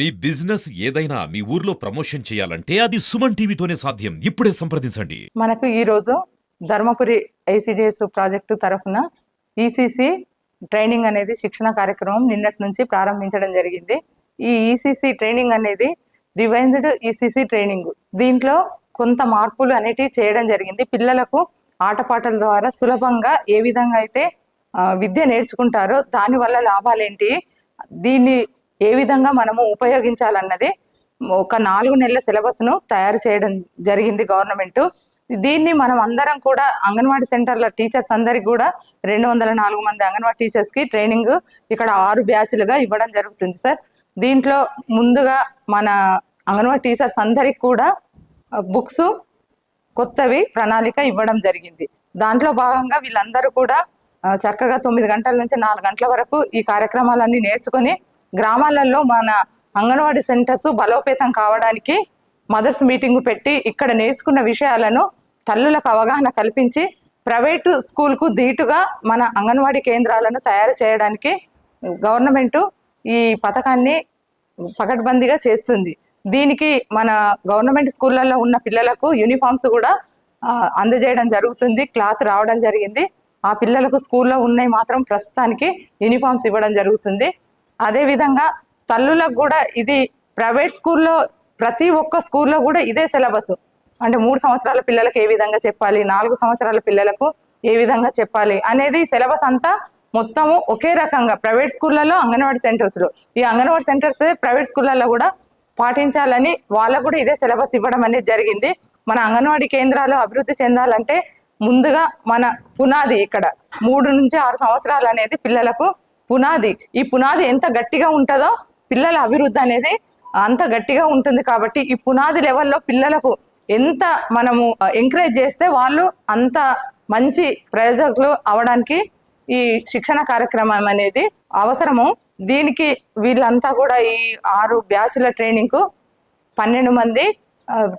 మీ business ఏదైనా మీ ఊర్లో promotion చేయాలంటే అది సుమన్ టీవీతోనే సాధ్యం. ఇప్పుడే సంప్రదించండి. మనకు ఈరోజు ధర్మపురి ఐసిడిఎస్ ప్రాజెక్టు తరఫున ఈసీసీ ట్రైనింగ్ అనేది శిక్షణ కార్యక్రమం నిన్నటి నుంచి ప్రారంభించడం జరిగింది. ఈ ఈసీసీ ట్రైనింగ్ అనేది రివైజ్డ్ ఈసీసీ ట్రైనింగ్ దీంట్లో కొంత మార్పులు అనేటివి చేయడం జరిగింది. పిల్లలకు ఆటపాటల ద్వారా సులభంగా ఏ విధంగా అయితే విద్య నేర్చుకుంటారో దానివల్ల లాభాలేంటి దీన్ని ఏ విధంగా మనము ఉపయోగించాలన్నది ఒక నాలుగు నెలల సిలబస్ను తయారు చేయడం జరిగింది గవర్నమెంట్. దీన్ని మనం అందరం కూడా అంగన్వాడీ సెంటర్ల టీచర్స్ అందరికి కూడా రెండు వందల నాలుగు మంది అంగన్వాడీ టీచర్స్కి ట్రైనింగ్ ఇక్కడ ఆరు బ్యాచ్లుగా ఇవ్వడం జరుగుతుంది సార్. దీంట్లో ముందుగా మన అంగన్వాడీ టీచర్స్ అందరికి కూడా బుక్స్ కొత్తవి ప్రణాళిక ఇవ్వడం జరిగింది. దాంట్లో భాగంగా వీళ్ళందరూ కూడా చక్కగా తొమ్మిది గంటల నుంచి నాలుగు గంటల వరకు ఈ కార్యక్రమాలన్నీ నేర్చుకొని గ్రామాలలో మన అంగన్వాడీ సెంటర్స్ బలోపేతం కావడానికి మదర్స్ మీటింగ్ పెట్టి ఇక్కడ నేర్చుకున్న విషయాలను తల్లులకు అవగాహన కల్పించి ప్రైవేటు స్కూల్కు ధీటుగా మన అంగన్వాడీ కేంద్రాలను తయారు చేయడానికి గవర్నమెంటు ఈ పథకాన్ని పకడ్బందీగా చేస్తుంది. దీనికి మన గవర్నమెంట్ స్కూళ్ళల్లో ఉన్న పిల్లలకు యూనిఫామ్స్ కూడా అందజేయడం జరుగుతుంది. క్లాత్ రావడం జరిగింది. ఆ పిల్లలకు స్కూల్లో ఉన్నాయి మాత్రం ప్రస్తుతానికి యూనిఫామ్స్ ఇవ్వడం జరుగుతుంది. అదేవిధంగా తల్లులకు కూడా ఇది ప్రైవేట్ స్కూల్లో ప్రతి ఒక్క స్కూల్లో కూడా ఇదే సిలబస్. అంటే మూడు సంవత్సరాల పిల్లలకు ఏ విధంగా చెప్పాలి నాలుగు సంవత్సరాల పిల్లలకు ఏ విధంగా చెప్పాలి అనేది సిలబస్ అంతా మొత్తము ఒకే రకంగా ప్రైవేట్ స్కూళ్ళలో అంగన్వాడీ సెంటర్స్లో. ఈ అంగన్వాడీ సెంటర్స్ ప్రైవేట్ స్కూళ్ళల్లో కూడా పాటించాలని వాళ్ళకు కూడా ఇదే సిలబస్ ఇవ్వడం అనేది జరిగింది. మన అంగన్వాడీ కేంద్రాలు అభివృద్ధి చెందాలంటే ముందుగా మన పునాది ఇక్కడ మూడు నుంచి ఆరు సంవత్సరాలు అనేది పిల్లలకు పునాది. ఈ పునాది ఎంత గట్టిగా ఉంటుందో పిల్లల అభివృద్ధి అనేది అంత గట్టిగా ఉంటుంది కాబట్టి ఈ పునాది లెవెల్లో పిల్లలకు ఎంత మనము ఎంకరేజ్ చేస్తే వాళ్ళు అంత మంచి ప్రయోజకులు అవడానికి ఈ శిక్షణ కార్యక్రమం అనేది అవసరము. దీనికి వీళ్ళంతా కూడా ఈ ఆరు బ్యాచ్ల ట్రైనింగ్కు పన్నెండు మంది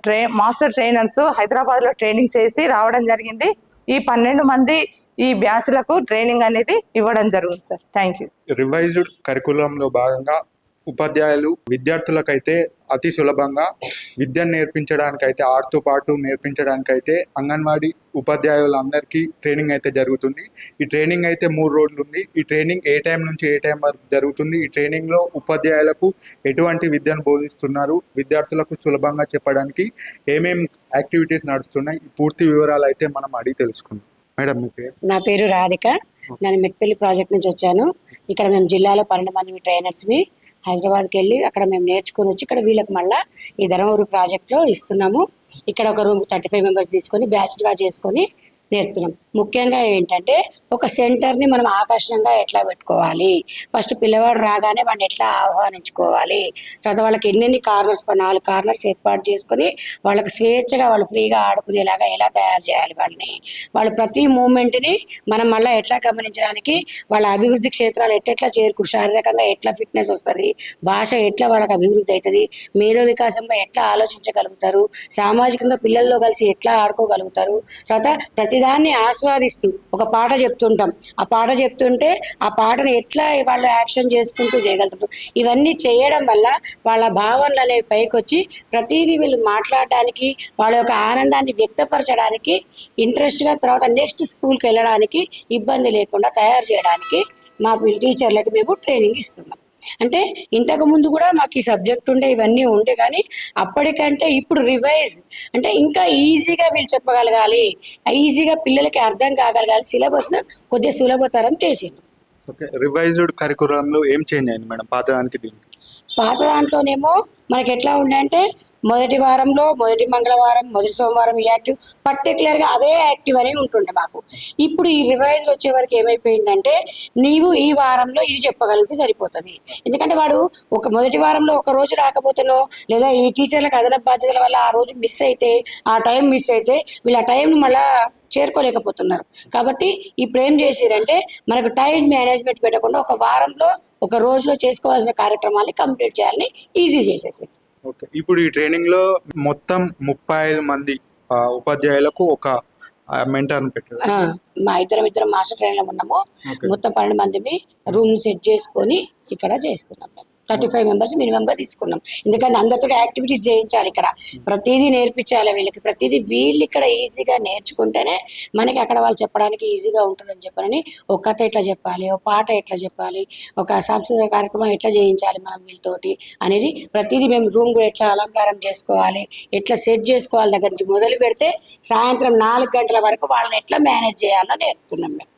ట్రై మాస్టర్ ట్రైనర్స్ హైదరాబాద్లో ట్రైనింగ్ చేసి రావడం జరిగింది. ఈ పన్నెండు మంది ఈ బ్యాచ్లకు ట్రైనింగ్ అనేది ఇవ్వడం జరుగుతుంది సార్. థ్యాంక్ యూ రివైజ్డ్ కరికులంలో భాగంగా ఉపాధ్యాయులు విద్యార్థులకైతే అతి సులభంగా విద్యను నేర్పించడానికైతే ఆడుతూ పాటు నేర్పించడానికైతే అంగన్వాడీ ఉపాధ్యాయులందరికీ ట్రైనింగ్ అయితే జరుగుతుంది. ఈ ట్రైనింగ్ అయితే మూడు రోజులు ఉంది. ఈ ట్రైనింగ్ ఏ టైం నుంచి ఏ టైం వరకు జరుగుతుంది? ఈ ట్రైనింగ్లో ఉపాధ్యాయులకు ఎటువంటి విద్యను బోధిస్తున్నారు? విద్యార్థులకు సులభంగా చెప్పడానికి ఏమేం యాక్టివిటీస్ నడుస్తున్నాయి? పూర్తి వివరాలు అయితే మనం అడిగి తెలుసుకుందాం. మేడం మీ పేరు? నా పేరు రాధిక. నేను మెట్పల్లి ప్రాజెక్ట్ నుంచి వచ్చాను. ఇక్కడ మేము జిల్లాలో పన్నెండు మంది ట్రైనర్స్మి హైదరాబాద్కి వెళ్ళి అక్కడ మేము నేర్చుకుని వచ్చి ఇక్కడ వీళ్ళకి మళ్ళీ ఈ ధర్మవరం ప్రాజెక్ట్లో ఇస్తున్నాము. ఇక్కడ ఒక రూమ్ థర్టీ ఫైవ్ మెంబర్స్ తీసుకొని బ్యాచ్గా చేసుకొని నేర్పుతున్నాం. ముఖ్యంగా ఏంటంటే ఒక సెంటర్ని మనం ఆకర్షణగా ఎట్లా పెట్టుకోవాలి? ఫస్ట్ పిల్లవాడు రాగానే వాడిని ఎట్లా ఆహ్వానించుకోవాలి? తర్వాత వాళ్ళకి ఎన్నెన్ని కార్నర్స్ నాలుగు కార్నర్స్ ఏర్పాటు చేసుకొని వాళ్ళకి స్వేచ్ఛగా వాళ్ళు ఫ్రీగా ఆడుకునేలాగా ఎలా తయారు చేయాలి వాళ్ళని? వాళ్ళు ప్రతి మూమెంట్ని మనం మళ్ళీ ఎట్లా గమనించడానికి వాళ్ళ అభివృద్ధి క్షేత్రాలు ఎట్లా చేరుకుడు శారీరకంగా ఎట్లా ఫిట్నెస్ వస్తుంది భాష ఎట్లా వాళ్ళకి అభివృద్ధి అవుతుంది మేధో వికాసంలో ఎట్లా ఆలోచించగలుగుతారు సామాజికంగా పిల్లల్లో కలిసి ఎట్లా ఆడుకోగలుగుతారు తర్వాత ప్రతి ప్రతిదాన్ని ఆస్వాదిస్తూ ఒక పాట చెప్తుంటాం. ఆ పాట చెప్తుంటే ఆ పాటను ఎట్లా వాళ్ళు యాక్షన్ చేసుకుంటూ చేయగలుగుతారు. ఇవన్నీ చేయడం వల్ల వాళ్ళ భావనలు అనేవి పైకొచ్చి ప్రతిదీ వీళ్ళు మాట్లాడడానికి వాళ్ళ యొక్క ఆనందాన్ని వ్యక్తపరచడానికి ఇంట్రెస్ట్గా తర్వాత నెక్స్ట్ స్కూల్కి వెళ్ళడానికి ఇబ్బంది లేకుండా తయారు చేయడానికి మా టీచర్లకు మేము ట్రైనింగ్ ఇస్తున్నాం. అంటే ఇంతకు ముందు కూడా మాకు ఈ సబ్జెక్ట్ ఉండే ఇవన్నీ ఉండే కానీ అప్పటికంటే ఇప్పుడు రివైజ్ అంటే ఇంకా ఈజీగా వీళ్ళు చెప్పగలగాలి. ఈజీగా పిల్లలకి అర్థం కాగలగాలి. సిలబస్ను కొద్దిగా సులభతరం చేసింది. ఓకే రివైజ్డ్ కరికులంలో ఏం చేంజ్ అయింది మేడం? పాత దానికి దీనికి? పాత దాంట్లోనేమో మనకి ఎట్లా ఉండే మొదటి వారంలో మొదటి మంగళవారం మొదటి సోమవారం ఈ యాక్టివ్ పర్టికులర్గా అదే యాక్టివ్ అని ఉంటుండే మాకు. ఇప్పుడు ఈ రివైజ్ వచ్చే వరకు ఏమైపోయిందంటే నీవు ఈ వారంలో ఇది చెప్పగలిగితే సరిపోతుంది. ఎందుకంటే వాడు ఒక మొదటి వారంలో ఒక రోజు రాకపోతేనో లేదా ఈ టీచర్లకు అదనపు బాధ్యతల వల్ల ఆ రోజు మిస్ అయితే ఆ టైం మిస్ అయితే వీళ్ళు ఆ టైం మళ్ళీ చేరుకోలేకపోతున్నారు. కాబట్టి ఇప్పుడు ఏం చేసిరంటే మనకు టైం మేనేజ్మెంట్ పెట్టకుండా ఒక వారంలో ఒక రోజులో చేసుకోవాల్సిన కార్యక్రమాన్ని కంప్లీట్ చేయాలని ఈజీ చేసేసి. ఓకే. ఇప్పుడు ఈ ట్రైనింగ్లో మొత్తం ముప్పై ఐదు మంది ఉపాధ్యాయులకు ఒక మెంటర్ పెట్టారు. మా ఇద్దరం ఇద్దరం మాస్టర్ ట్రైన్లో ఉన్నాము. మొత్తం పన్నెండు మందిని రూమ్ సెట్ చేసుకొని ఇక్కడ చేస్తున్నాం థర్టీ ఫైవ్ మెంబర్స్ మినిమంగా తీసుకున్నాం. ఎందుకంటే అందరితో యాక్టివిటీస్ చేయించాలి ఇక్కడ. ప్రతిదీ నేర్పించాలి వీళ్ళకి. ప్రతిదీ వీళ్ళు ఇక్కడ ఈజీగా నేర్చుకుంటేనే మనకి అక్కడ వాళ్ళు చెప్పడానికి ఈజీగా ఉంటుందని చెప్పాలని ఒక కథ ఎట్లా చెప్పాలి ఒక పాట ఎట్లా చెప్పాలి ఒక సాంస్కృతిక కార్యక్రమం ఎట్లా చేయించాలి మనం వీళ్ళతోటి అనేది ప్రతిదీ మేము రూమ్ కూడా ఎట్లా అలంకారం చేసుకోవాలి ఎట్లా సెట్ చేసుకోవాలి దగ్గర నుంచి మొదలు పెడితే సాయంత్రం నాలుగు గంటల వరకు వాళ్ళని ఎట్లా మేనేజ్ చేయాలో నేర్పుతున్నాం మేము.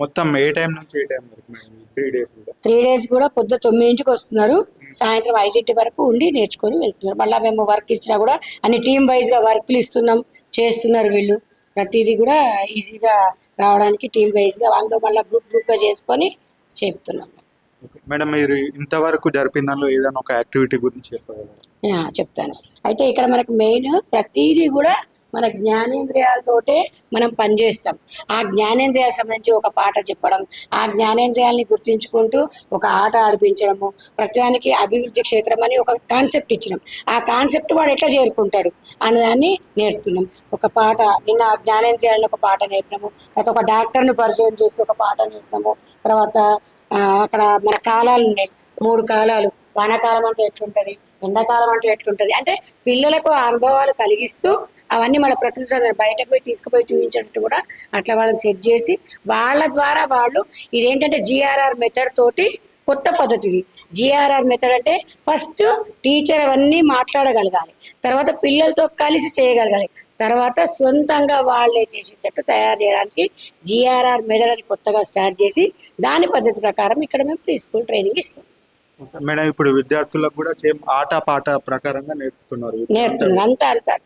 మొత్తం ఏ టైం నుంచి ఏ టైం వరకు త్రీ డేస్ కూడా త్రీ డేస్ కూడా పొద్దు తొమ్మిదింటికి వస్తున్నారు. సాయంత్రం ఐదింటి వరకు ఉండి నేర్చుకొని వెళ్తున్నారు. మళ్ళీ మేము వర్క్ ఇచ్చినా కూడా అన్ని టీమ్ వైజ్గా వర్క్లు ఇస్తున్నాం చేస్తున్నారు వీళ్ళు. ప్రతిదీ కూడా ఈజీగా రావడానికి టీమ్ వైజ్గా అందులో మళ్ళీ గ్రూప్ గ్రూప్గా చేసుకొని చెప్తున్నాం. మేడం మీరు ఇంతవరకు జరిపిన దానిలో ఏదైనా ఒక యాక్టివిటీ గురించి చెప్పగలరా? చెప్తాను. అయితే ఇక్కడ మనకు మెయిన్ ప్రతిదీ కూడా మన జ్ఞానేంద్రియాలతోటే మనం పనిచేస్తాం. ఆ జ్ఞానేంద్రియాలకు సంబంధించి ఒక పాట చెప్పడం ఆ జ్ఞానేంద్రియాలని గుర్తించుకుంటూ ఒక ఆట ఆడిపించడము ప్రతిదానికి అభివృద్ధి క్షేత్రం అని ఒక కాన్సెప్ట్ ఇచ్చినాం. ఆ కాన్సెప్ట్ వాడు ఎట్లా చేరుకుంటాడు అన్నదాన్ని నేర్పుతున్నాం. ఒక పాట నిన్న జ్ఞానేంద్రియాలను ఒక పాట నేర్పినాము తర్వాత ఒక డాక్టర్ను పరిచయం చేస్తూ ఒక పాట నేర్పినాము తర్వాత అక్కడ మన కాలాలు ఉన్నాయి. మూడు కాలాలు. వానాకాలం అంటే ఎట్లుంటుంది? ఎండాకాలం అంటే ఎట్లుంటుంది? అంటే పిల్లలకు అనుభవాలు కలిగిస్తూ అవన్నీ మన ప్రకృతి బయటకు పోయి తీసుకుపోయి చూపించినట్టు కూడా అట్లా వాళ్ళని సెట్ చేసి వాళ్ళ ద్వారా వాళ్ళు ఇదేంటంటే జిఆర్ఆర్ మెథడ్ తోటి కొత్త పద్ధతి జిఆర్ఆర్ మెథడ్ అంటే ఫస్ట్ టీచర్ అవన్నీ మాట్లాడగలగాలి. తర్వాత పిల్లలతో కలిసి చేయగలగాలి. తర్వాత సొంతంగా వాళ్ళే చేసేటట్టు తయారు చేయడానికి జిఆర్ఆర్ మెథడ్ అని కొత్తగా స్టార్ట్ చేసి దాని పద్ధతి ప్రకారం ఇక్కడ మేము ప్రీ స్కూల్ ట్రైనింగ్ ఇస్తాం. మేడం ఇప్పుడు విద్యార్థులకు కూడా సేమ్ ఆట పాట ప్రకారంగా నేర్పుతున్నారు. నేర్పుతున్నారు. అంతా అంతా.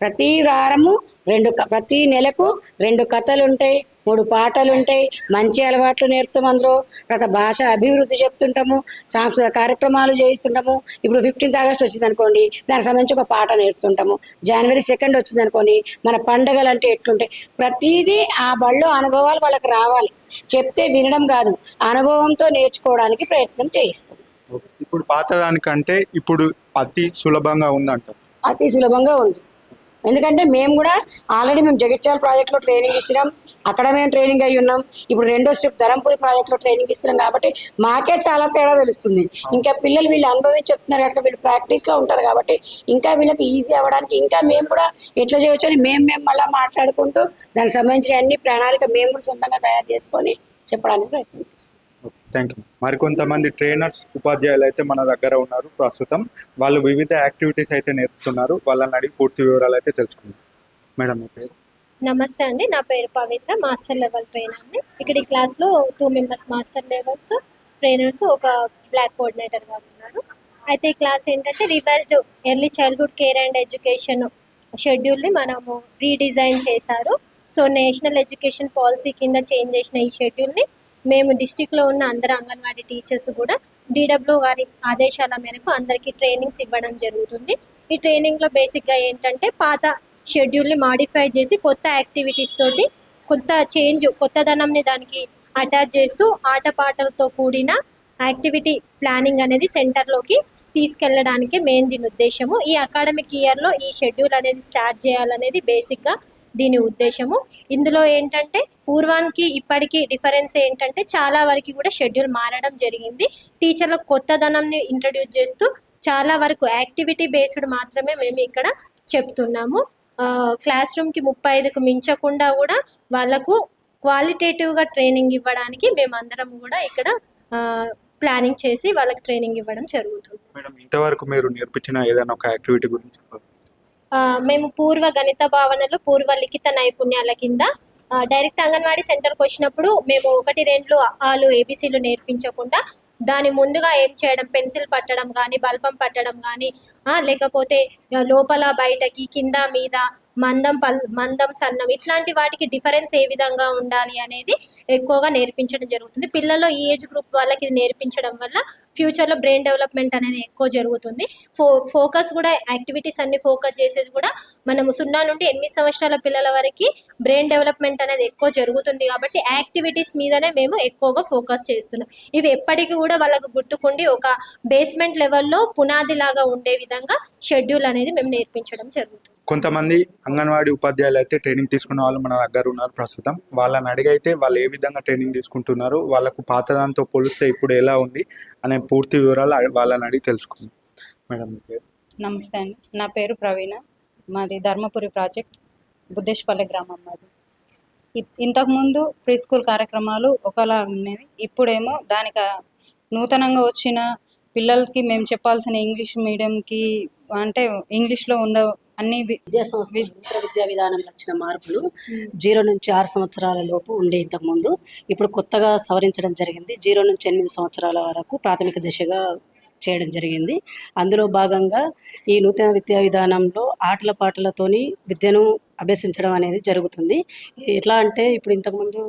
ప్రతి వారము రెండు ప్రతి నెలకు రెండు కథలు ఉంటాయి మూడు పాటలు ఉంటాయి మంచి అలవాట్లు నేర్పుతాం అందులో. తర్వాత భాష అభివృద్ధి చెప్తుంటాము సాంస్కృతిక కార్యక్రమాలు చేయిస్తుంటాము. ఇప్పుడు ఫిఫ్టీన్త్ ఆగస్ట్ వచ్చింది అనుకోండి దానికి సంబంధించి ఒక పాట నేర్పుతుంటాము. జనవరి సెకండ్ వచ్చింది అనుకోండి మన పండగలు అంటే ఎట్లుంటాయి? ప్రతిదీ ఆ బడిలో అనుభవాలు వాళ్ళకి రావాలి. చెప్తే వినడం కాదు అనుభవంతో నేర్చుకోవడానికి ప్రయత్నం చేయిస్తాం. ఇప్పుడు పాత దానికంటే ఇప్పుడు అతి సులభంగా ఉందంట అతి సులభంగా ఉంది. ఎందుకంటే మేము కూడా ఆల్రెడీ మేము జగిత్యాల ప్రాజెక్ట్లో ట్రైనింగ్ ఇచ్చినాం. అక్కడ మేము ట్రైనింగ్ అయి ఉన్నాం. ఇప్పుడు రెండో స్టెప్ ధరంపూరి ప్రాజెక్ట్లో ట్రైనింగ్ ఇస్తున్నాం కాబట్టి మాకే చాలా తేడా తెలుస్తుంది. ఇంకా పిల్లలు వీళ్ళు అనుభవించి చెప్తున్నారు కనుక వీళ్ళు ప్రాక్టీస్లో ఉంటారు కాబట్టి ఇంకా వీళ్ళకి ఈజీ అవ్వడానికి ఇంకా మేము కూడా ఎట్లా చేయొచ్చు అని మేము మేము మళ్ళీ మాట్లాడుకుంటూ దానికి సంబంధించిన అన్ని ప్రణాళిక మేము కూడా సొంతంగా తయారు చేసుకొని చెప్పడానికి ప్రయత్నం చేస్తాం థ్యాంక్ యూ మరికొంతమంది ట్రైనర్స్ ఉపాధ్యాయులు అయితే మన దగ్గర ఉన్నారు. ప్రస్తుతం వాళ్ళు వివిధ యాక్టివిటీస్ అయితే నేర్పుతున్నారు. వాళ్ళని అడిగి పూర్తి వివరాలు అయితే తెలుసుకుందాం. మేడం మీ పేరు? నమస్తే అండి. నా పేరు పవిత్ర మాస్టర్ లెవెల్ ట్రైనర్ అండి. ఇక్కడ ఈ క్లాస్లో two members master levels trainers ఒక బ్లాక్ కోఆర్డినేటర్గా ఉన్నారు. అయితే ఈ క్లాస్ ఏంటంటే revised early childhood care and education షెడ్యూల్ని మనము రీడిజైన్ చేశారు. సో నేషనల్ ఎడ్యుకేషన్ పాలసీ కింద చేంజ్ చేసిన ఈ షెడ్యూల్ని మేము డిస్టిక్లో ఉన్న అందరు అంగన్వాడీ టీచర్స్ కూడా డిడబ్ల్యూ గారి ఆదేశాల మేరకు అందరికీ ట్రైనింగ్స్ ఇవ్వడం జరుగుతుంది. ఈ ట్రైనింగ్లో బేసిక్గా ఏంటంటే పాత షెడ్యూల్ని మాడిఫై చేసి కొత్త యాక్టివిటీస్ తోటి కొత్త చేంజ్ కొత్తదనంని దానికి అటాచ్ చేస్తూ ఆటపాటలతో కూడిన యాక్టివిటీ ప్లానింగ్ అనేది సెంటర్లోకి తీసుకెళ్ళడానికి మెయిన్ దీని ఉద్దేశము. ఈ అకాడమిక్ ఇయర్లో ఈ షెడ్యూల్ అనేది స్టార్ట్ చేయాలనేది బేసిక్గా దీని ఉద్దేశము. ఇందులో ఏంటంటే పూర్వానికి ఇప్పటికి డిఫరెన్స్ ఏంటంటే చాలా వరకు కూడా షెడ్యూల్ మారడం జరిగింది. టీచర్లకు కొత్తదనంని ఇంట్రడ్యూస్ చేస్తూ చాలా వరకు యాక్టివిటీ బేస్డ్ మాత్రమే మేము ఇక్కడ చెప్తున్నాము. క్లాస్ రూమ్కి ముప్పై ఐదుకు మించకుండా కూడా వాళ్ళకు క్వాలిటేటివ్గా ట్రైనింగ్ ఇవ్వడానికి మేమందరం కూడా ఇక్కడ ప్లానింగ్ చేసి వాళ్ళకి ట్రైనింగ్ ఇవ్వడం జరుగుతుంది. మేడం ఇంతవరకు మీరు నేర్పించిన ఏదైనా ఒక యాక్టివిటీ గురించి చెప్పండి మేము పూర్వ గణిత భావనలు పూర్వ లిఖిత నైపుణ్యాల కింద డైరెక్ట్ అంగన్వాడీ సెంటర్కి వచ్చినప్పుడు మేము ఒకటి రెండు ఆలు ఏబీసీలు నేర్పించకుండా దాని ముందుగా ఏం చేయడం? పెన్సిల్ పట్టడం కానీ బల్బం పట్టడం కానీ లేకపోతే లోపల బయటకి కింద మీద మందం పల్ మందం సన్నం ఇట్లాంటి వాటికి డిఫరెన్స్ ఏ విధంగా ఉండాలి అనేది ఎక్కువగా నేర్పించడం జరుగుతుంది. పిల్లల్లో ఈ ఏజ్ గ్రూప్ వాళ్ళకి ఇది నేర్పించడం వల్ల ఫ్యూచర్లో బ్రెయిన్ డెవలప్మెంట్ అనేది ఎక్కువ జరుగుతుంది. ఫో ఫోకస్ కూడా యాక్టివిటీస్ అన్ని ఫోకస్ చేసేది కూడా మనము సున్నా నుండి ఎనిమిది సంవత్సరాల పిల్లల వరకు బ్రెయిన్ డెవలప్మెంట్ అనేది ఎక్కువ జరుగుతుంది కాబట్టి యాక్టివిటీస్ మీదనే మేము ఎక్కువగా ఫోకస్ చేస్తున్నాం. ఇవి ఎప్పటికీ కూడా వాళ్ళకు గుర్తుకుండి ఒక బేస్మెంట్ లెవెల్లో పునాది లాగా ఉండే విధంగా షెడ్యూల్ అనేది మేము నేర్పించడం జరుగుతుంది. కొంతమంది అంగన్వాడీ ఉపాధ్యాయులు అయితే ట్రైనింగ్ తీసుకున్న వాళ్ళు మన దగ్గర ఉన్నారు ప్రస్తుతం. వాళ్ళని అడిగైతే వాళ్ళు ఏ విధంగా ట్రైనింగ్ తీసుకుంటున్నారు వాళ్ళకు పాత దాంతో పోలిస్తే ఇప్పుడు ఎలా ఉంది అనే పూర్తి వివరాలు వాళ్ళని అడిగి తెలుసుకుందాం. మేడం నమస్తే అండి. నా పేరు ప్రవీణ. మాది ధర్మపురి ప్రాజెక్ట్ బుద్ధేశ్పల్లి గ్రామం మాది. ఇప్- ఇంతకుముందు ప్రీ స్కూల్ కార్యక్రమాలు ఒకలా ఉండేది ఇప్పుడేమో దానికి నూతనంగా వచ్చిన పిల్లలకి మేము చెప్పాల్సిన ఇంగ్లీష్ మీడియంకి అంటే ఇంగ్లీష్లో ఉండ అన్ని విద్యా సంస్థ విద్యా విద్యా విధానంలో వచ్చిన మార్పులు జీరో నుంచి ఆరు సంవత్సరాల లోపు ఉండే ఇంతకుముందు. ఇప్పుడు కొత్తగా సవరించడం జరిగింది. జీరో నుంచి ఎనిమిది సంవత్సరాల వరకు ప్రాథమిక దశగా చేయడం జరిగింది. అందులో భాగంగా ఈ నూతన విద్యా విధానంలో ఆటల పాటలతోని విద్యను అభ్యసించడం అనేది జరుగుతుంది. ఎట్లా అంటే ఇప్పుడు ఇంతకుముందు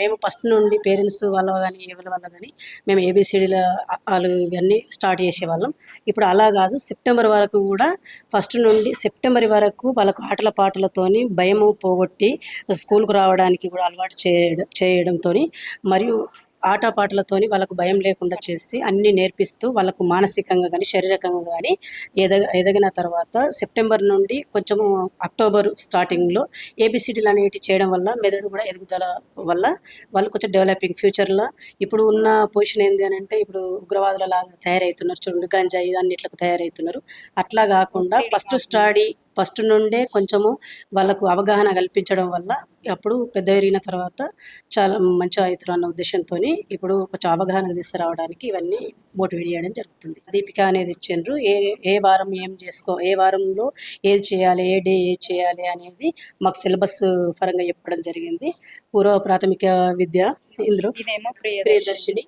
మేము ఫస్ట్ నుండి పేరెంట్స్ వాళ్ళ కానీ ఎవరి వల్ల కానీ మేము ఏబిసిడీల వాళ్ళు ఇవన్నీ స్టార్ట్ చేసేవాళ్ళం. ఇప్పుడు అలా కాదు సెప్టెంబర్ వరకు కూడా ఫస్ట్ నుండి సెప్టెంబర్ వరకు వాళ్ళకు ఆటల పాటలతోని భయము పోగొట్టి స్కూల్కు రావడానికి కూడా అలవాటు చేయడం చేయడంతో మరియు ఆట పాటలతోని వాళ్ళకు భయం లేకుండా చేసి అన్ని నేర్పిస్తూ వాళ్ళకు మానసికంగా కానీ శారీరకంగా కానీ ఎదగ ఎదగిన తర్వాత సెప్టెంబర్ నుండి కొంచెము అక్టోబర్ స్టార్టింగ్లో ఏబిసిడీలు అనేవి చేయడం వల్ల మెదడు కూడా ఎదుగుదల వల్ల వాళ్ళు కొంచెం డెవలపింగ్ ఫ్యూచర్లో ఇప్పుడు ఉన్న పొజిషన్ ఏంటి అని అంటే ఇప్పుడు ఉగ్రవాదుల లాగా తయారవుతున్నారు చూడండి గంజాయి అన్నిట్లకు తయారవుతున్నారు అట్లా కాకుండా ఫస్ట్ స్టడీ ఫస్ట్ నుండే కొంచెము వాళ్ళకు అవగాహన కల్పించడం వల్ల అప్పుడు పెద్ద పెరిగిన తర్వాత చాలా మంచిగా అవుతారు అన్న ఉద్దేశంతో ఇప్పుడు కొంచెం అవగాహన తీసుకురావడానికి ఇవన్నీ మోటివేట్ చేయడం జరుగుతుంది. దీపిక అనేది ఇచ్చిండ్రు. ఏ ఏ వారం ఏం చేసుకో ఏ వారంలో ఏది చేయాలి ఏ డే ఏది చేయాలి అనేది మాకు సిలబస్ పరంగా చెప్పడం జరిగింది. పూర్వ ప్రాథమిక విద్య ఇందులో ఇదేమో ప్రియదర్శిని.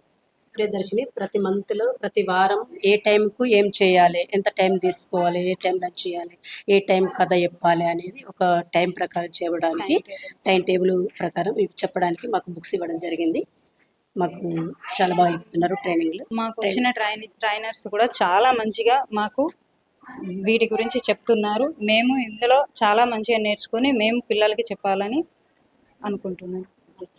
ప్రియదర్శిని ప్రతి మంత్లో ప్రతి వారం ఏ టైంకు ఏం చేయాలి? ఎంత టైం తీసుకోవాలి? ఏ టైం లంచ్ చేయాలి? ఏ టైం కథ చెప్పాలి? అనేది ఒక టైం ప్రకారం చేయడానికి టైం టేబుల్ ప్రకారం చెప్పడానికి మాకు బుక్స్ ఇవ్వడం జరిగింది. మాకు చాలా బాగా చెప్తున్నారు ట్రైనింగ్లు. మాకు వచ్చిన ట్రైన్ ట్రైనర్స్ కూడా చాలా మంచిగా మాకు వీటి గురించి చెప్తున్నారు. మేము ఇందులో చాలా మంచిగా నేర్చుకుని మేము పిల్లలకి చెప్పాలని అనుకుంటున్నాను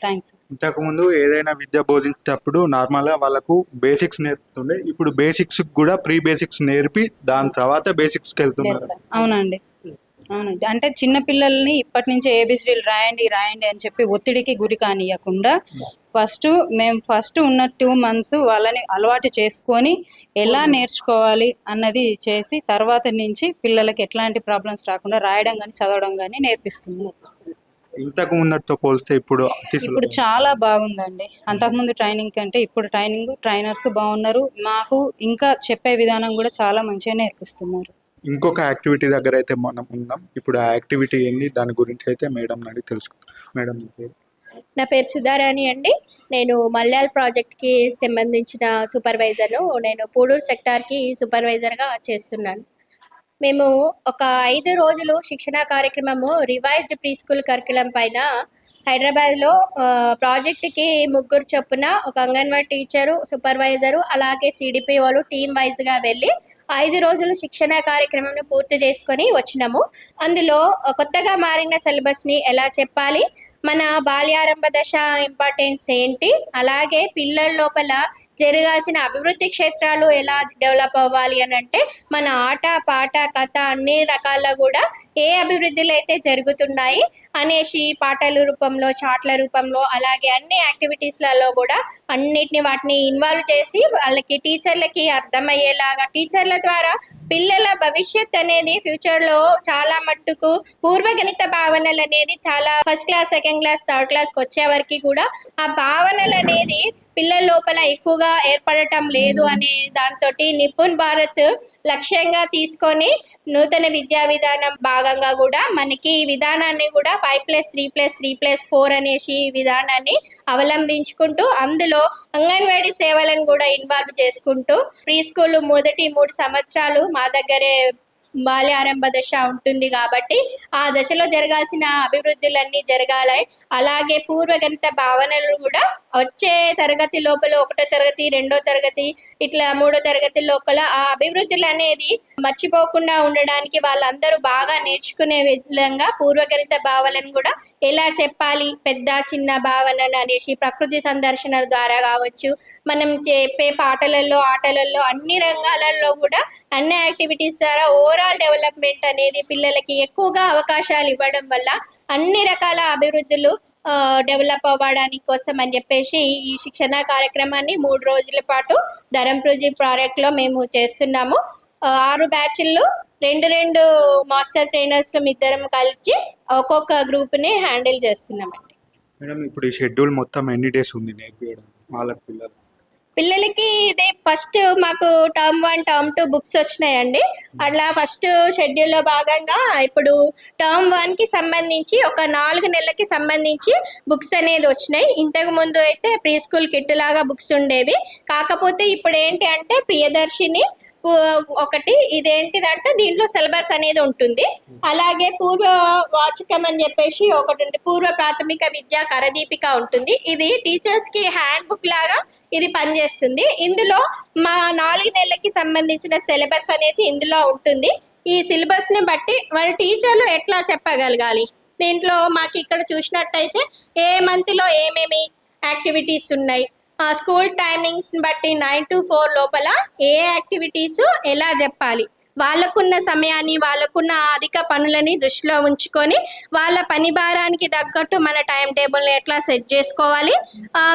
థ్యాంక్స్ ఇంతకుముందు ఏదైనా విద్య బోధించేటప్పుడు నార్మల్గా వాళ్ళకు బేసిక్స్ నేర్పుతుండే. ఇప్పుడు బేసిక్స్ కూడా ప్రీ బేసిక్స్ నేర్పి దాని తర్వాత బేసిక్స్కి వెళ్తున్నారు. అవునండి. అవునండి. అంటే చిన్న పిల్లల్ని ఇప్పటి నుంచే ఏబిసిడీలు రాయండి రాయండి అని చెప్పి ఒత్తిడికి గురి కానియకుండా ఫస్ట్ మేము ఫస్ట్ ఉన్న టూ మంత్స్ వాళ్ళని అలవాటు చేసుకొని ఎలా నేర్చుకోవాలి అన్నది చేసి తర్వాత నుంచి పిల్లలకి ఎట్లాంటి ప్రాబ్లమ్స్ రాకుండా రాయడం కానీ చదవడం కానీ నేర్పిస్తుంది ఇంతకు ముందటితో పోలిస్తే ఇప్పుడు అతి ఇప్పుడు. చాలా బాగుందండి. అంతకుముందు ట్రైనింగ్ కంటే ఇప్పుడు ట్రైనింగ్ ట్రైనర్స్ బాగున్నారు. మాకు ఇంకా చెప్పే విధానం కూడా చాలా మంచిగా నేర్పిస్తున్నారు. ఇంకొక యాక్టివిటీ దగ్గర అయితే మనం ఉన్నాం ఇప్పుడు ఆ యాక్టివిటీ ఏంది? దాని గురించి అయితే మేడం అడిగి తెలుసుకుందాం మేడం మీ పేరు? నా పేరు సుధారాణి అండి. నేను మల్యాల్ ప్రాజెక్ట్కి సంబంధించిన సూపర్వైజర్ను నేను పూడూరు సెక్టార్కి సూపర్వైజర్గా చేస్తున్నాను. మేము ఒక ఐదు రోజులు శిక్షణా కార్యక్రమము రివైజ్డ్ ప్రీ స్కూల్ కరికులం పైన హైదరాబాద్లో ప్రాజెక్ట్కి ముగ్గురు చొప్పున ఒక అంగన్వాడీ టీచరు సూపర్వైజరు అలాగే సిడిపిఓలు టీమ్ వైజ్గా వెళ్ళి ఐదు రోజులు శిక్షణ కార్యక్రమం పూర్తి చేసుకొని వచ్చినాము. అందులో కొత్తగా మారిన సిలబస్ని ఎలా చెప్పాలి? మన బాల్యారంభ దశ ఇంపార్టెన్స్ ఏంటి? అలాగే పిల్లల లోపల జరగాల్సిన అభివృద్ధి క్షేత్రాలు ఎలా డెవలప్ అవ్వాలి అని అంటే మన ఆట పాట కథ అన్ని రకాల కూడా ఏ అభివృద్ధిలో అయితే జరుగుతున్నాయి అనేసి పాటల రూపంలో చాట్ల రూపంలో అలాగే అన్ని యాక్టివిటీస్లలో కూడా అన్నిటిని వాటిని ఇన్వాల్వ్ చేసి వాళ్ళకి టీచర్లకి అర్థమయ్యేలాగా టీచర్ల ద్వారా పిల్లల భవిష్యత్ అనేది ఫ్యూచర్లో చాలా మట్టుకు పూర్వగణిత భావనలు అనేది చాలా first class second class third క్లాస్కి వచ్చే వరకు కూడా ఆ భావనలు అనేది పిల్లల లోపల ఎక్కువగా ఏర్పడటం లేదు అనే దాంతో నిపుణ్ భారత్ లక్ష్యంగా తీసుకొని నూతన విద్యా విధానం భాగంగా కూడా మనకి ఈ విధానాన్ని కూడా five plus three plus three plus four అనేసి ఈ విధానాన్ని అవలంబించుకుంటూ అందులో అంగన్వాడీ సేవలను కూడా ఇన్వాల్వ్ చేసుకుంటూ ప్రీ స్కూల్ మొదటి మూడు సంవత్సరాలు మా దగ్గరే బాల్యారంభ దశ ఉంటుంది కాబట్టి ఆ దశలో జరగాల్సిన అభివృద్ధులన్నీ జరగాలి. అలాగే పూర్వగణిత భావనలు కూడా వచ్చే తరగతి లోపల ఒకటో తరగతి రెండో తరగతి ఇట్లా మూడో తరగతి లోపల ఆ అభివృద్ధులు అనేది మర్చిపోకుండా ఉండడానికి వాళ్ళందరూ బాగా నేర్చుకునే విధంగా పూర్వగణిత భావనలను కూడా ఎలా చెప్పాలి పెద్ద చిన్న భావనలు అనేసి ప్రకృతి సందర్శనల ద్వారా కావచ్చు మనం చెప్పే పాటలలో ఆటలలో అన్ని రంగాలలో కూడా అన్ని యాక్టివిటీస్ ద్వారా ఓవరాల్ ఓవరాల్ డెవలప్మెంట్ అనేది పిల్లలకి ఎక్కువగా అవకాశాలు ఇవ్వడం వల్ల అన్ని రకాల అభివృద్ధులు డెవలప్ అవ్వడానికి కోసం అని చెప్పేసి ఈ శిక్షణ కార్యక్రమాన్ని మూడు రోజుల పాటు ధరంప్రూజీ ప్రాజెక్ట్లో మేము చేస్తున్నాము. ఆరు బ్యాచ్ల్లో రెండు రెండు మాస్టర్ ట్రైనర్స్ ఇద్దరం కలిసి ఒక్కొక్క గ్రూప్ని హ్యాండిల్ చేస్తున్నామండి. మేడం ఇప్పుడు ఈ షెడ్యూల్ మొత్తం ఎన్ని డేస్ ఉంది నేర్పించడం వాళ్ళ పిల్లలు పిల్లలకి ఇదే ఫస్ట్ మాకు term one term two books వచ్చినాయండి. అట్లా ఫస్ట్ షెడ్యూల్లో భాగంగా ఇప్పుడు టర్మ్ వన్కి సంబంధించి ఒక నాలుగు నెలలకి సంబంధించి బుక్స్ అనేది వచ్చినాయి. ఇంతకు ముందు అయితే ప్రీ స్కూల్ కిట్ లాగా బుక్స్ ఉండేవి. కాకపోతే ఇప్పుడు ఏంటి అంటే ప్రియదర్శిని ఒకటి ఇదేంటిదంటే దీంట్లో సిలబస్ అనేది ఉంటుంది. అలాగే పూర్వ వాచకం అని చెప్పేసి ఒకటి ఉంది. పూర్వ ప్రాథమిక విద్య కరదీపిక ఉంటుంది. ఇది టీచర్స్కి హ్యాండ్ బుక్ లాగా ఇది పనిచేస్తుంది. ఇందులో మా నాలుగు నెలలకి సంబంధించిన సిలబస్ అనేది ఇందులో ఉంటుంది. ఈ సిలబస్ని బట్టి వాళ్ళ టీచర్లు ఎట్లా చెప్పగలగాలి? దీంట్లో మాకు ఇక్కడ చూసినట్టయితే ఏ మంత్లో ఏమేమి యాక్టివిటీస్ ఉన్నాయి? స్కూల్ టైమింగ్స్ బట్టి నైన్ టు ఫోర్ లోపల ఏ యాక్టివిటీస్ ఎలా చెప్పాలి? వాళ్ళకున్న సమయాన్ని వాళ్ళకున్న అధిక పనులని దృష్టిలో ఉంచుకొని వాళ్ళ పని భారానికి తగ్గట్టు మన టైం టేబుల్ని ఎట్లా సెట్ చేసుకోవాలి?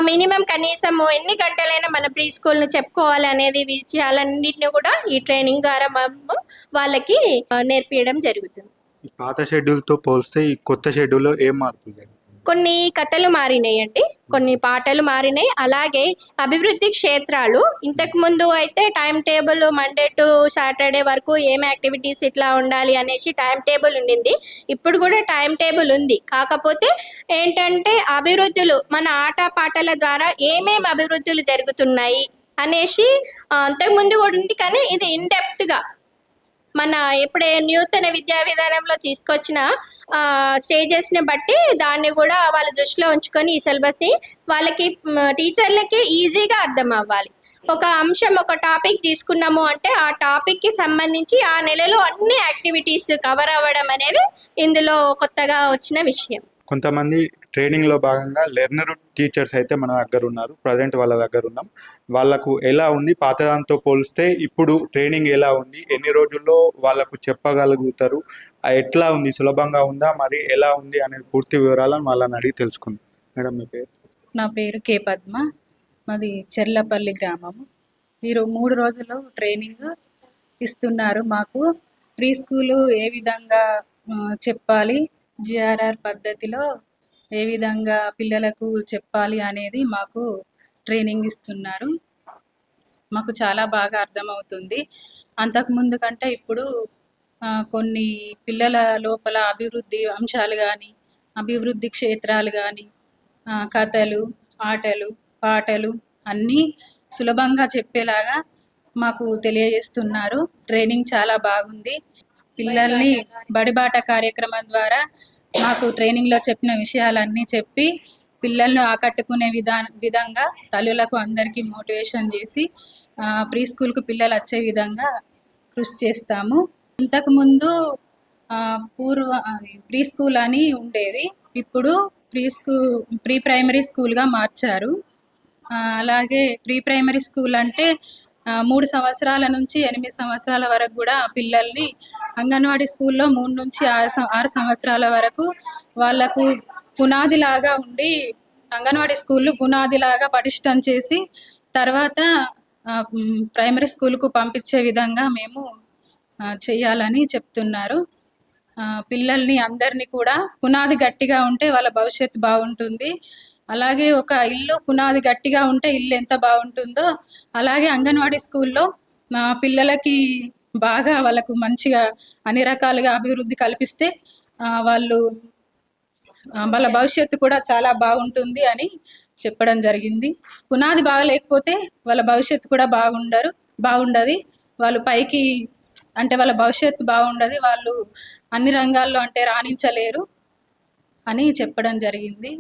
మినిమం కనీసం ఎన్ని గంటలైనా మన ప్రీ స్కూల్ను చెప్పుకోవాలి అనేది విషయాలన్నింటినీ కూడా ఈ ట్రైనింగ్ ద్వారా మనము వాళ్ళకి నేర్పించడం జరుగుతుంది. పాత షెడ్యూల్తో పోలిస్తే ఈ కొత్త షెడ్యూల్లో ఏం మార్పులు జరిగింది కొన్ని కథలు మారినాయి అండి కొన్ని పాటలు మారినాయి. అలాగే అభివృద్ధి క్షేత్రాలు. ఇంతకు ముందు అయితే time table Monday to Saturday వరకు ఏం యాక్టివిటీస్ ఇట్లా ఉండాలి అనేసి టైం టేబుల్ ఉండింది. ఇప్పుడు కూడా టైం టేబుల్ ఉంది. కాకపోతే ఏంటంటే అభివృద్ధులు మన ఆట పాటల ద్వారా ఏమేమి అభివృద్ధులు జరుగుతున్నాయి అనేసి అంతకుముందు కూడా ఉంది. కానీ ఇది ఇన్ డెప్త్గా మన ఎప్పుడే నూతన విద్యా విధానంలో తీసుకొచ్చిన స్టేజెస్ని బట్టి దాన్ని కూడా వాళ్ళ దృష్టిలో ఉంచుకొని ఈ సిలబస్ని వాళ్ళకి టీచర్లకి ఈజీగా అర్థం అవ్వాలి. ఒక అంశం ఒక టాపిక్ తీసుకున్నాము అంటే ఆ టాపిక్కి సంబంధించి ఆ నెలలో అన్ని యాక్టివిటీస్ కవర్ అవ్వడం అనేది ఇందులో కొత్తగా వచ్చిన విషయం. కొంతమంది ట్రైనింగ్లో భాగంగా లెర్నర్ టీచర్స్ అయితే మన దగ్గర ఉన్నారు ప్రజెంట్ వాళ్ళ దగ్గర ఉన్నాం. వాళ్ళకు ఎలా ఉంది పాతదాంతో పోలిస్తే ఇప్పుడు ట్రైనింగ్ ఎలా ఉంది ఎన్ని రోజుల్లో వాళ్ళకు చెప్పగలుగుతారు ఎట్లా ఉంది సులభంగా ఉందా మరి ఎలా ఉంది అనేది పూర్తి వివరాలను వాళ్ళని అడిగి తెలుసుకుందాం. మేడం మీ పేరు? నా పేరు కే పద్మ మాది చెర్లపల్లి గ్రామము మీరు మూడు రోజులు ట్రైనింగ్ ఇస్తున్నారు. మాకు ప్రీ స్కూలు ఏ విధంగా చెప్పాలి జిఆర్ఆర్ పద్ధతిలో ఏ విధంగా పిల్లలకు చెప్పాలి అనేది మాకు ట్రైనింగ్ ఇస్తున్నారు. మాకు చాలా బాగా అర్థమవుతుంది. అంతకుముందు కంటే ఇప్పుడు కొన్ని పిల్లల లోపల అభివృద్ధి అంశాలు కానీ అభివృద్ధి క్షేత్రాలు కానీ కథలు ఆటలు పాటలు అన్నీ సులభంగా చెప్పేలాగా మాకు తెలియజేస్తున్నారు. ట్రైనింగ్ చాలా బాగుంది. పిల్లల్ని బడిబాట కార్యక్రమం ద్వారా మాకు ట్రైనింగ్లో చెప్పిన విషయాలన్నీ చెప్పి పిల్లలను ఆకట్టుకునే విధా విధంగా తల్లులకు అందరికీ మోటివేషన్ చేసి ప్రీ స్కూల్కు పిల్లలు వచ్చే విధంగా కృషి చేస్తాము. ఇంతకుముందు పూర్వ ప్రీ స్కూల్ అని ఉండేది. ఇప్పుడు ప్రీ స్కూల్ ప్రీ ప్రైమరీ స్కూల్గా మార్చారు. అలాగే ప్రీ ప్రైమరీ స్కూల్ అంటే మూడు సంవత్సరాల నుంచి ఎనిమిది సంవత్సరాల వరకు కూడా పిల్లల్ని అంగన్వాడీ స్కూల్లో మూడు నుంచి ఆరు సం- ఆరు సంవత్సరాల వరకు వాళ్ళకు పునాదిలాగా ఉండి అంగన్వాడీ స్కూళ్ళు పునాదిలాగా పటిష్టం చేసి తర్వాత ప్రైమరీ స్కూల్కు పంపించే విధంగా మేము చేయాలని చెప్తున్నారు. ఆ, పిల్లల్ని అందరినీ కూడా పునాది గట్టిగా ఉంటే వాళ్ళ భవిష్యత్తు బాగుంటుంది. అలాగే ఒక ఇల్లు పునాది గట్టిగా ఉంటే ఇల్లు ఎంత బాగుంటుందో అలాగే అంగన్వాడీ స్కూల్లో మా పిల్లలకి బాగా వాళ్ళకు మంచిగా అన్ని రకాలుగా అభివృద్ధి కల్పిస్తే వాళ్ళు వాళ్ళ భవిష్యత్తు కూడా చాలా బాగుంటుంది అని చెప్పడం జరిగింది. పునాది బాగా లేకపోతే వాళ్ళ భవిష్యత్తు కూడా బాగుండరు బాగుండదు. వాళ్ళు పైకి అంటే వాళ్ళ భవిష్యత్తు బాగుండదు వాళ్ళు అన్ని రంగాల్లో అంటే రాణించలేరు అని చెప్పడం జరిగింది.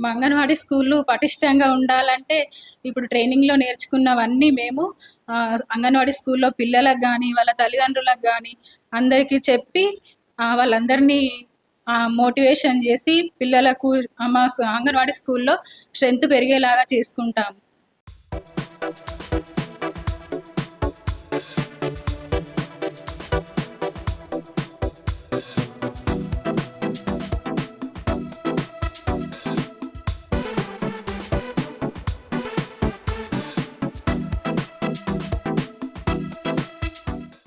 మా అంగన్వాడీ స్కూళ్ళు పటిష్టంగా ఉండాలంటే ఇప్పుడు ట్రైనింగ్లో నేర్చుకున్నవన్నీ మేము ఆ, అంగన్వాడీ స్కూల్లో పిల్లలకు కానీ వాళ్ళ తల్లిదండ్రులకు కానీ అందరికీ చెప్పి వాళ్ళందరినీ మోటివేషన్ చేసి పిల్లలకు మా అంగన్వాడీ స్కూల్లో స్ట్రెంత్ పెరిగేలాగా చేసుకుంటాము.